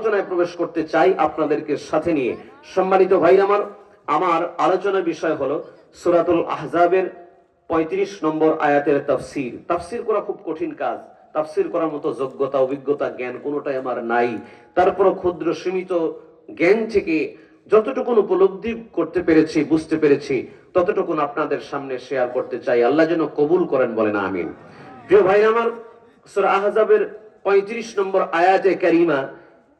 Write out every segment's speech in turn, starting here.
আলোচনায় প্রবেশ করতে চাই আপনাদেরকে সাথে নিয়ে। সম্মানিত ভাই আমার আমার আলোচনার বিষয় হলো সুরাতুল আহজাবের পঁয়ত্রিশ নম্বর আয়াতের তাফসির। তাফসির করা খুব কঠিন কাজ। তাফসির করার মতো যোগ্যতা, অভিজ্ঞতা, জ্ঞান কোনোটাই আমার নাই। তারপর ক্ষুদ্র সীমিত জ্ঞান থেকে যতটুকুন উপলব্ধি করতে পেরেছি, বুঝতে পেরেছি, ততটুকুন আপনাদের সামনে শেয়ার করতে চাই। আল্লাহ যেন কবুল করেন বলেন, আমিন। প্রিয় ভাই আমার, সূরা আহজাবের পঁয়ত্রিশ নম্বর আয়াতে কারিমা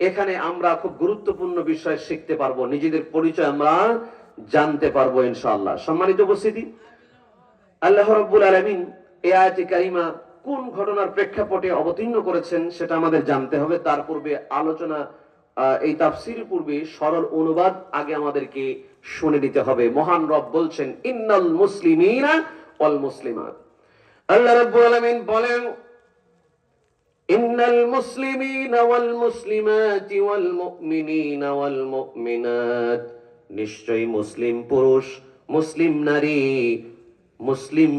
এখানে আমরা খুব গুরুত্বপূর্ণ বিষয় শিখতে পারব, নিজেদের পরিচয় আমরা জানতে পারব ইনশাআল্লাহ। সম্মানিত উপস্থিতি, আল্লাহ রাব্বুল আলামিন এই আয়াতে কারিমা কোন ঘটনার প্রেক্ষাপটে অবতীর্ণ করেছেন সেটা আমাদের জানতে হবে। তার পূর্বে আলোচনা এই তাফসির পূর্বে সরল অনুবাদ আগে আমাদেরকে শুনে দিতে হবে। মহান রব বলছেন, ইন্নাল মুসলিমিনা ওয়াল মুসলিমাত। আল্লাহ রাব্বুল আলামিন বলেন إن المسلمين والمسلمات والمؤمنين والمؤمنات নিশ্চয়ই মুসলিম পুরুষ মুসলিম নারী মুসলিম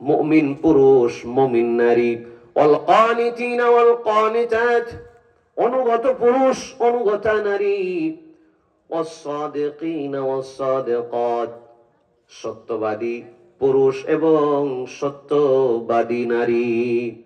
মুমিন পুরুষ মুমিন নারী والقانتين والقانتات অনুগত পুরুষ অনুগতা নারী والصادقين والصادقات সত্যবাদী পুরুষ এবং সত্যবাদী নারী والصابرين والصابرات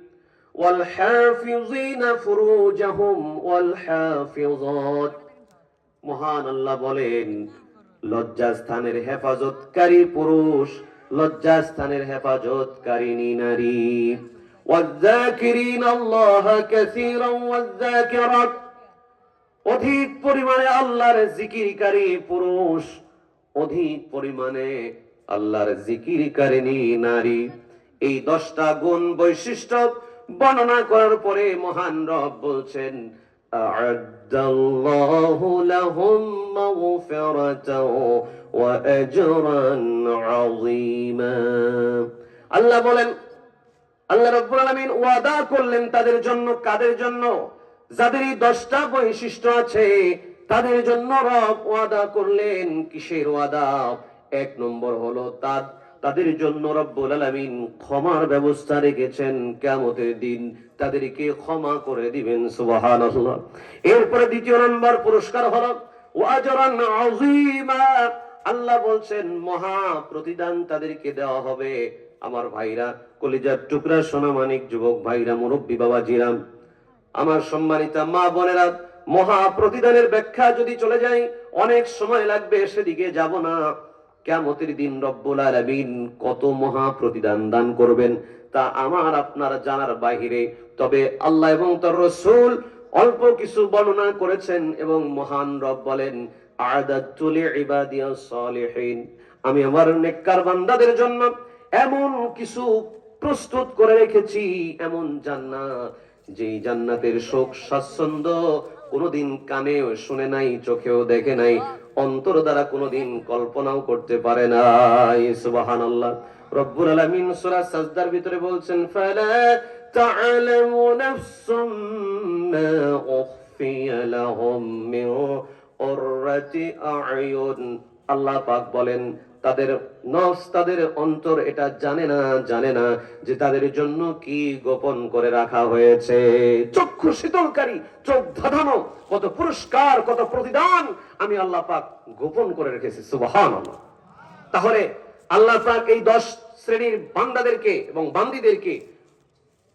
والحافظين فروجهم والحافظات মহান আল্লাহ বলেন লজ্জাস্থানের হেফাজতকারী পুরুষ লজ্জাস্থানের হেফাজতকারিনী নারী والذاكرين الله كثيرا والذاكرات অধিক পরিমাণে আল্লাহর জিকিরকারী পুরুষ অধিক পরিমাণে আল্লাহর জিকিরকারিনী নারী এই দশটা গুণ বৈশিষ্ট্য বর্ণনা করার পরে মহান রব বলছেন أعد الله لهم مغفرة وأجرا عظيما আল্লাহ বলেন আল্লাহ রব্বুল আলামিন ওয়াদা করলেন তাদের জন্য কাদের জন্য যাদের এই দশটা বৈশিষ্ট্য আছে তাদের জন্য রব ওয়াদা করলেন কিসের ওয়াদা এক নম্বর হলো তার তাদের জন্য রব্বুল আলামিন ক্ষমার ব্যবস্থা রেখেছেন কিয়ামতের দিন। তাদেরকে ক্ষমা করে দিবেন, সুবহানাল্লাহ। এরপরে দ্বিতীয় নম্বর পুরস্কার হলো ওয়াজরান আযীমা। আল্লাহ বলছেন, মহা প্রতিদান তাদেরকে দেওয়া হবে। আমার ভাইরা, কলিজার টুকরা সোনামানিক যুবক ভাইরা, মুরব্বী বাবা জিরাম আমার সম্মানিতা মা বোনেরা, মহা প্রতিদানের ব্যাখ্যা যদি চলে যায়, অনেক সময় লাগবে সেদিকে যাব না। কেমতের দিন রব্বুল আলামিন কত মহা প্রতিদান দান করবেন তা আমার আপনার জানার বাহিরে। তবে আল্লাহ এবং তার রসুল অল্প কিছু বর্ণনা করেছেন এবং মহান রব বলেন আমি আমার নেককার বান্দাদের জন্য এমন কিছু প্রস্তুত করে রেখেছি, এমন জান্নাত যেই জান্নাতের শোক, স্বাচ্ছন্দ্য কোনোদিন কানেও শুনে নাই, চোখেও দেখে নাই। অন্তর দ্বারা কোনোদিন কল্পনাও করতে পারে নাই। সুবহানাল্লাহ। রব্বুল আলামিন সূরা সাজদার ভিতরে বলছেন, ফালা তা'লামু নাফসুম মা উখফিয়া লাহুম মিন আল্লাহ পাক বলেন তাদের নফস, তাদের অন্তর এটা জানে না জানে না যে তাদের জন্য কি গোপন করে রাখা হয়েছে। চক্ষু শীতলকারী, চোখ ধাঁধানো, কত পুরস্কার, কত প্রতিদান আমি আল্লাহ পাক গোপন করে রেখেছি সুবাহান তাহলে আল্লাহ পাক এই দশ শ্রেণির বান্দাদেরকে এবং বান্দিদেরকে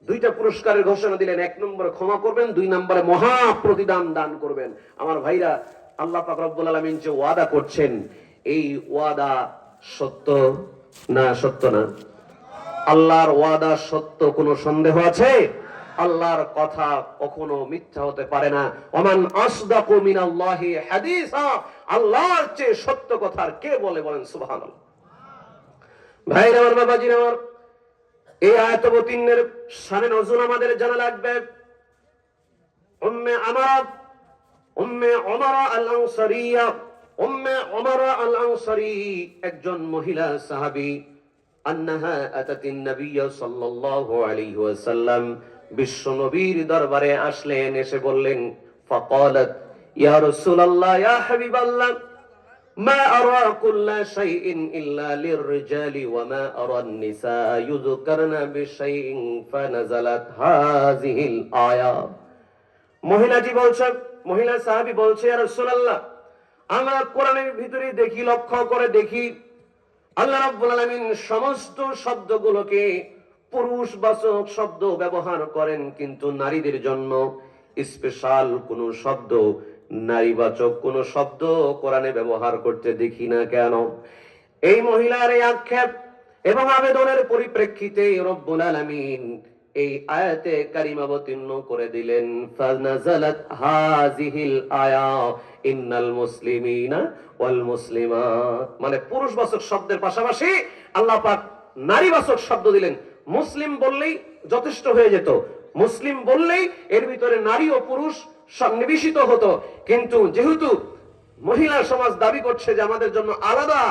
দুইটা পুরস্কারের ঘোষণা দিলেন। এক নম্বরে ক্ষমা করবেন, দুই নম্বরে মহা প্রতিদান দান করবেন। আমার ভাইরা, আল্লাহ পাক রব্বুল আলামিন যে ওয়াদা করছেন এই ওয়াদা সত্য না সত্য না? আল্লাহর ওয়াদা সত্য কোনো সন্দেহ আছে? আল্লাহর কথা কখনো মিথ্যা হতে পারে না। ওমান আসদাকু মিনাল্লাহি হাদিসা। আল্লাহর চেয়ে সত্য কথার কে বলে বলেন, সুবহানাল্লাহ? ভাইরা আমার বাবাজি আমার, এই আয়াতবতীর্ণের সানে নজরুল আমাদের জানা লাগবে। উম্মে আমার উম্মে ওমরা আল আনসারিয়া উম্মে ওমরা আল আনসারি একজন মহিলা সাহাবী আন্নাহা আতাতিন নবিয়্য সাল্লাল্লাহু আলাইহি ওয়াসাল্লাম বিশ্ব নবীর দরবারে আসলেন এসে বললেন ফাকালাত ইয়া রাসূলুল্লাহ ইয়া হাবিবাল্লাহ ما أرى كل شيء إلا للرجال وما أرى النساء يذكرن بشيء فنزلت هذه الآية মহিলাটি বলছে মহিলা সাহাবী বলছে আর রাসূলুল্লাহ আমরা কোরআনের ভিতরে দেখি, লক্ষ্য করে দেখি, আল্লাহ রাব্বুল আলামিন সমস্ত শব্দগুলোকে পুরুষবাচক শব্দ ব্যবহার করেন, কিন্তু নারীদের জন্য স্পেশাল কোন শব্দ নারীবাচক কোন শব্দ কোরআনে ব্যবহার করতে দেখি না কেন? এই মহিলার এই আক্ষেপ এবং আবেদনের পরিপ্রেক্ষিতে রব্বুল আলামিন এই আয়াতে কারিমা অবতীর্ণ করে দিলেন ফানাজালাত হাযিহিল আয়া, ইন্নাল মুসলিমিনা ওয়াল মুসলিমাত মানে পুরুষবাচক শব্দের পাশাপাশি আল্লাহ পাক নারীবাচক শব্দ দিলেন। মুসলিম বললেই যথেষ্ট হয়ে যেত। মুসলিম বললেই এর ভিতরে নারী ও পুরুষ সন্নিবেশিত হতো। কিন্তু যেহেতু মহিলা সমাজ দাবি করছে যে আমাদের জন্য আলাদা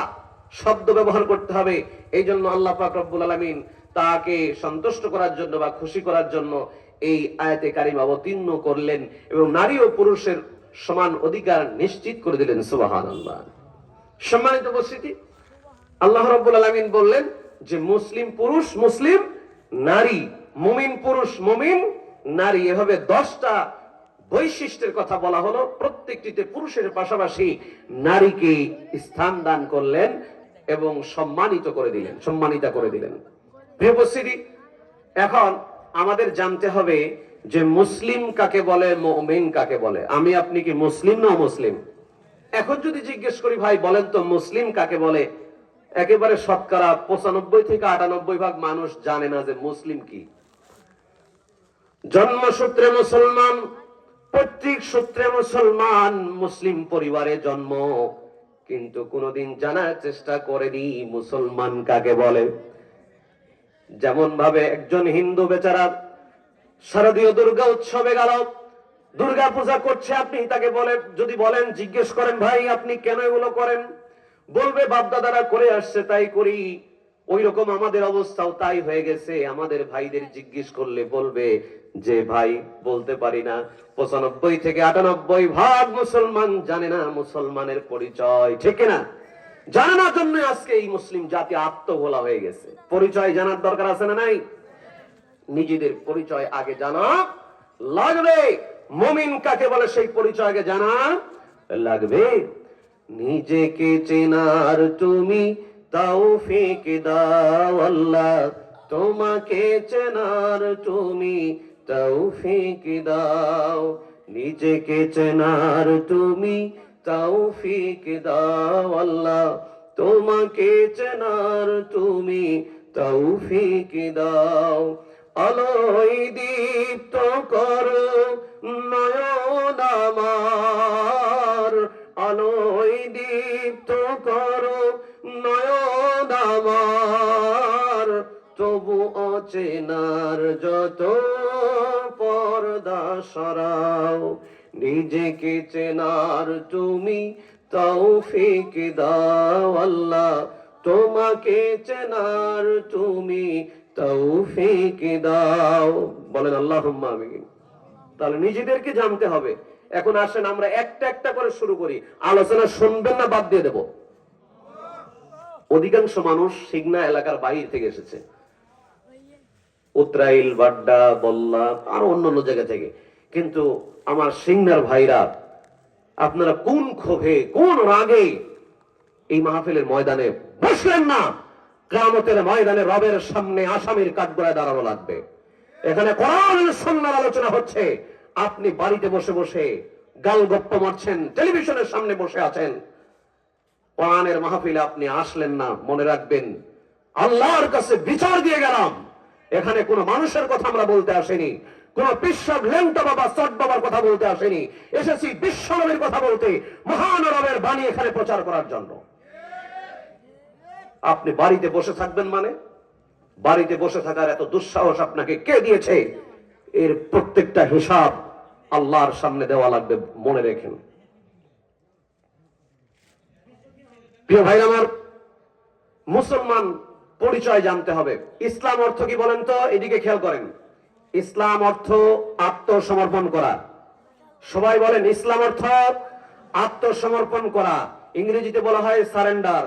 শব্দ ব্যবহার করতে হবে। এই জন্য আল্লাহ পাক রব্বুল আলামিন তাকে সন্তুষ্ট করার জন্য বা খুশি করার জন্য এই আয়াতে কারিমা অবতীর্ণ করলেন এবং নারী ও পুরুষের সমান অধিকার নিশ্চিত করে দিলেন। সুবহানাল্লাহ। সম্মানিত উপস্থিতি, আল্লাহ রাব্বুল আলামিন বললেন যে, মুসলিম পুরুষ মুসলিম, নারী মুমিন পুরুষ মুমিন, নারী। এভাবে দশটা বৈশিষ্ট্যের কথা বলা হলো। প্রত্যেকটিতে পুরুষের পাশাপাশি নারীকে স্থান দান করলেন। এবং সম্মানিত করে দিলেন, সম্মানিতা করে দিলেন। প্রিয় উপস্থিতি, এখন আমাদের জানতে হবে যে মুসলিম কাকে বলে, মুমিন কাকে বলে। আমি, আপনি কি মুসলিম না মুসলিম এখন যদি জিজ্ঞেস করি, ভাই, বলেন তো মুসলিম কাকে বলে? একেবারে শতকরা পঁচানব্বই থেকে আটানব্বই ভাগ মানুষ জানে না যে মুসলিম কি। জন্মসূত্রে মুসলমান পৈতৃক সূত্রে মুসলমান মুসলিম পরিবারে জন্ম। কিন্তু কোনোদিন জানার চেষ্টা করেনি মুসলমান কাকে বলে। যেমন ভাবে একজন হিন্দু বেচারা শারদীয় দুর্গা উৎসবে গেল, দুর্গা পূজা করছে আপনি তাকে বলে, যদি বলেন, জিজ্ঞেস করেন, ভাই, আপনি কেন এগুলো করেন? বলবে, বাপদাদারা করে আসছে, তাই করি। ওই রকম আমাদের অবস্থাও তাই হয়ে গেছে। আমাদের ভাইদের জিজ্ঞেস করলে বলবে যে, ভাই, বলতে পারি না। পঁচানব্বই থেকে আটানব্বই ভাগ মুসলমান জানে না মুসলমানের পরিচয়, ঠিক না জানে জন্য আজকে এই মুসলিম জাতি আত্মভোলা হয়ে গেছে। পরিচয় জানার দরকার আছে না নাই? নিজেদের পরিচয় আগে জানা লাগবে। মমিন কাকে বলে সেই পরিচয় আগে জানা লাগবে। নিজেকে চেনার তুমি তাও ফেঁকে দাও তোমাকে চেনার তুমি তাও ফেঁকে দাও। নিজেকে চেনার তুমি তাও ফেঁকে দাও আল্লাহ, তোমাকে চেনার তুমি তাও ফেঁকে দাও। আলোয় দীপ্ত করো, নয়ন আমার, আলোয় দীপ্ত করো তবু অচেনার যত পর্দা সরাও। নিজেকে চেনার তুমি তাও ফেঁকে দাও আল্লাহ। তোমাকে চেনার তুমি তাও ফেঁকে দাও। বলেন আল্লাহ আমিন। তাহলে নিজেদেরকে জানতে হবে। এখন আসেন আমরা একটা একটা করে শুরু করি। আলোচনা শুনবেন না বাদ দিয়ে দেব। অধিকাংশ মানুষ সিগনা এলাকার বাইরে থেকে এসেছে। উত্রাইল, বাড্ডা, বল্লা, আর অন্য অন্য জায়গা থেকে। কিন্তু আমার সিংনার ভাইরা, আপনারা কোন ক্ষোভে, কোন রাগে এই মাহফিলের ময়দানে বসলেন না? গ্রামতের ময়দানে রবের সামনে আসামির কাঠগড়ায় দাঁড়ানো লাগবে। এখানে কোরআন সন্ন্যার আলোচনা হচ্ছে। আপনি বাড়িতে বসে বসে গাল গপ্প মারছেন, টেলিভিশনের সামনে বসে আছেন। কোরআনের মাহফিলে আপনি আসলেন না, মনে রাখবেন। আল্লাহর কাছে বিচার দিয়ে গেলাম। এখানে কোনো মানুষের কথা আমরা বলতে আসেনি। কোন পিসব লেংটা বাবা, চট বাবার কথা বলতে আসেনি। এসেছি বিশ্বনবীর কথা বলতে, মহান রবের বাণী এখানে প্রচার করার জন্য। আপনি বাড়িতে বসে থাকবেন মানে? বাড়িতে বসে থাকার এত দুঃসাহস আপনাকে কে দিয়েছে? এর প্রত্যেকটা হিসাব আল্লাহর সামনে দেওয়া লাগবে, মনে রেখেন। প্রিয় ভাই আমার, মুসলমান পরিচয় জানতে হবে। ইসলাম অর্থ কি বলেন তো? এদিকে খেয়াল করেন। ইসলাম অর্থ আত্মসমর্পণ করা। সবাই বলেন ইসলাম অর্থ আত্মসমর্পণ করা। ইংরেজিতে বলা হয় সারেন্ডার।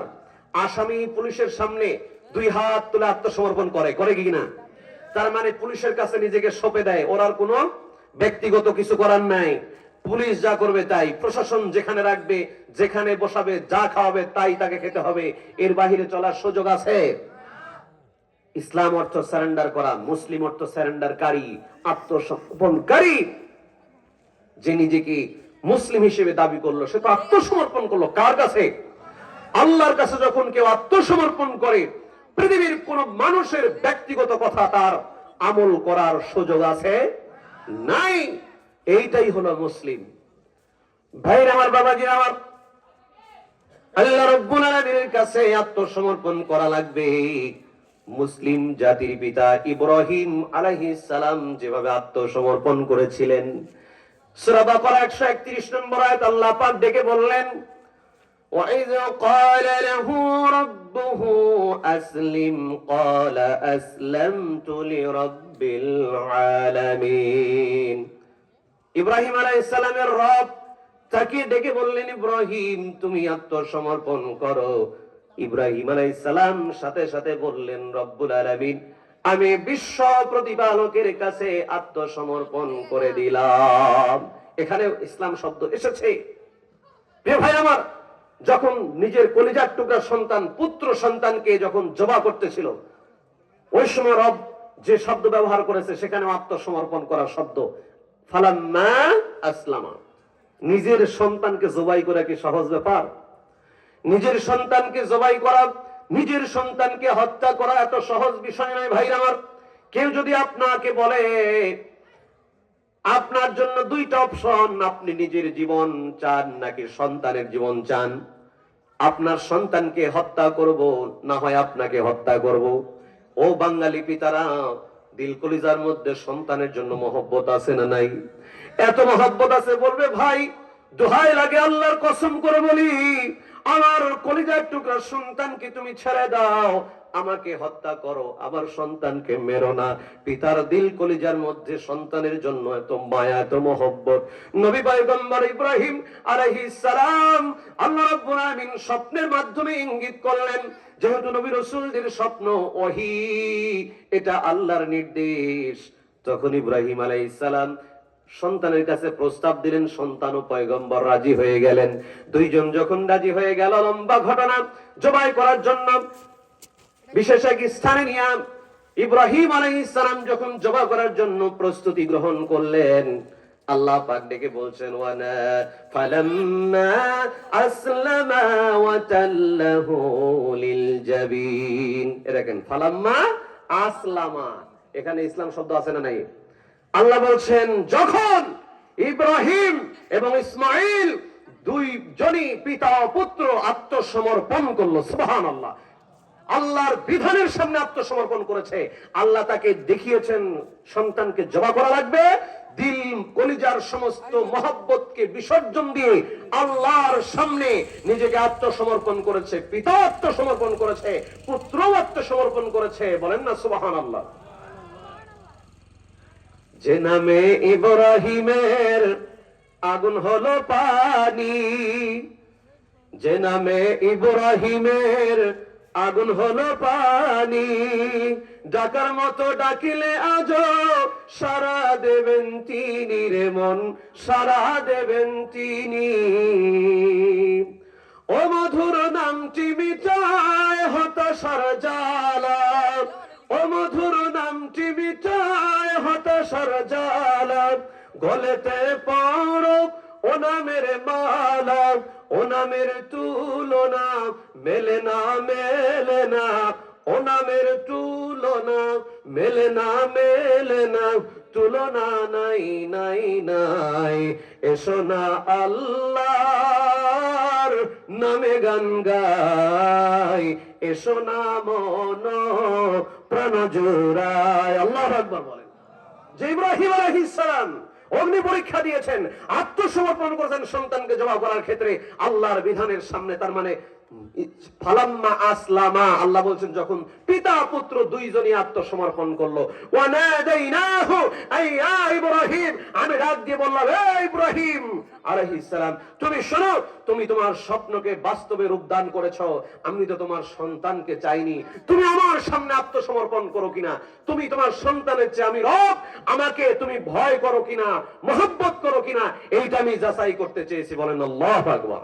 আসামি পুলিশের সামনে দুই হাত তুলে আত্মসমর্পণ করে। করে কি না তার মানে পুলিশের কাছে নিজেকে সঁপে দেয়। ওর আর কোনো ব্যক্তিগত কিছু করার নাই। পুলিশ যা করবে তাই। প্রশাসন যেখানে রাখবে, যেখানে বসাবে, যা খাওয়াবে তাই তাকে খেতে হবে। এর বাহিরে চলার সুযোগ আছে। ইসলাম অর্থ সারেন্ডার করা, মুসলিম অর্থ সারেন্ডারকারী আত্মসমর্পণকারী যে নিজেকে মুসলিম হিসেবে দাবি করল, সে তো আত্মসমর্পণ করল। কার কাছে? আল্লাহর কাছে যখন কেউ আত্মসমর্পণ করে, পৃথিবীর কোন মানুষের ব্যক্তিগত কথা তার আমল করার সুযোগ আছে নাই। এইটাই হলো মুসলিম। ভাইর আমার বাবাজি আমার, আল্লাহ রব্বুল আলামিনের কাছে আত্মসমর্পণ করা লাগবে। মুসলিম জাতির পিতা ইব্রাহিম আলাইহিস সালাম যেভাবে আত্মসমর্পণ করেছিলেন সূরা বাকারা 131 নম্বর আয়াত আল্লাহ পাক ডেকে বললেন وإذ قال له ربه أسلم قال أسلمت لرب العالمين ইব্রাহিম আলাইসালামের রব তাকে ডেকে বললেন ইব্রাহিম তুমি আত্মসমর্পণ করো ইব্রাহিম আলাইসালাম সাথে সাথে বললেন, রব্বুল আলামিন, আমি বিশ্ব প্রতিপালকের কাছে আত্মসমর্পণ করে দিলাম। এখানে ইসলাম শব্দ এসেছে। ভাই আমার, যখন নিজের কলিজার টুকরা সন্তান, পুত্র সন্তানকে যখন জবা করতেছিল, ওই সময় রব যে শব্দ ব্যবহার করেছে সেখানে আত্মসমর্পণ করার শব্দ। ফালাম্মা আসলামা, নিজের সন্তানকে জবাই করা কি সহজ ব্যাপার? নিজের সন্তানকে জবাই করা, নিজের সন্তানকে হত্যা করা এত সহজ বিষয় নয় ভাই আমার। কেউ যদি আপনাকে বলে, আপনার জন্য দুইটা অপশন আপনি নিজের জীবন চান নাকি সন্তানের জীবন চান? আপনার সন্তানকে হত্যা করব, না হয় আপনাকে হত্যা করব। ও বাঙালি পিতারা দিল কলিজার মধ্যে সন্তানের জন্য মহব্বত আছে না নাই? এত মহব্বত আছে বলবে, ভাই, দোহাই লাগে আল্লাহর কসম করে বলি আমার কলিজার টুকরা সন্তানকে তুমি ছেড়ে দাও। আমাকে হত্যা করো, আমার সন্তানকে মেরো না। পিতার দিল কলিজার মধ্যে সন্তানের জন্য এত মায়া, এত মহব্বত। নবী পয়গম্বর ইব্রাহিম আলাইহিস সালাম আল্লাহ রাব্বুল আলামিন স্বপ্নের মাধ্যমে ইঙ্গিত করলেন, যেহেতু নবী রাসূলদের স্বপ্ন ওহী, এটা আল্লাহর নির্দেশ। তখন ইব্রাহিম আলাইহিস সালাম সন্তানের কাছে প্রস্তাব দিলেন, সন্তান ও পয়গম্বর রাজি হয়ে গেলেন। দুইজন যখন রাজি হয়ে গেল, লম্বা ঘটনা জবাই করার জন্য বিশেষ এক স্থানে নিয়ে ইব্রাহিম আলাইহিস সালাম যখন জবা করার জন্য প্রস্তুতি গ্রহণ করলেন, আল্লাহ পাক ডেকে বলছেন ওয়ানা ফালাম্মা আসলামা ওয়া তাল্লাহু লিল জাবিন। এ দেখেন, ফালাম্মা আসলামা। এখানে ইসলাম শব্দ আছে না নাই? আল্লাহ বলছেন, যখন ইব্রাহিম এবং ইসমাইল দুই জনই পিতা ও পুত্র আত্মসমর্পণ করল সুবহান আল্লাহ আল্লাহর বিধানের সামনে আত্মসমর্পণ করেছে। আল্লাহ তাকে দেখিয়েছেন, সন্তানকে জবা করা লাগবে। দিল, কলিজার সমস্ত মহব্বতকে বিসর্জন দিয়ে আল্লাহর সামনে নিজেকে আত্মসমর্পণ করেছে পিতা আত্মসমর্পণ করেছে পুত্র আত্মসমর্পণ করেছে। বলেন না সুবাহান আল্লাহ যে নামে ইব্রাহিমের আগুন হলো পানি, যে নামে ইব্রাহিমের আগুন হলো পানি, ডাকার মতো ডাকিলে আজ সারা দেবেন তিনি রে মন সারা দেবেন তিনি। ও মধুর নামটি মিটায় হতাশার জ্বালা ও মধুর নামটি মিটায় হতাশার জ্বালা। গলেতে পড়ো ও নামের মালা। ও নামের তুলনা মেলে না মেলে না। ও নামের তুলনা মেলে না মেলে না। তুলনা নাই নাই নাই। এসো না আল্লাহর নামে গান গাই। এসো না মন, প্রাণ জোড়ায়। আল্লাহ আকবর বলেন। যে ইব্রাহিম আলহিসাম অগ্নি পরীক্ষা দিয়েছেন, আত্মসমর্পণ করেছেন সন্তানকে জমা করার ক্ষেত্রে আল্লাহর বিধানের সামনে, তার মানে ফালাম্মা আসলামা, আল্লাহ বলছেন, যখন পিতা পুত্র দুইজনই আত্মসমর্পণ করল ইব্রাহিম, আমি দিয়ে বললাম ইব্রাহিম তুমি শোনো, তুমি তোমার স্বপ্নকে বাস্তবে রূপদান করেছ, আমি তো তোমার সন্তানকে চাইনি, তুমি আমার সামনে আত্মসমর্পণ করো কিনা, তুমি তোমার সন্তানের চেয়ে আমি রব, আমাকে তুমি ভয় করো কিনা, মহব্বত করো কিনা, এইটা আমি যাচাই করতে চেয়েছি, বলেন আল্লাহু আকবার।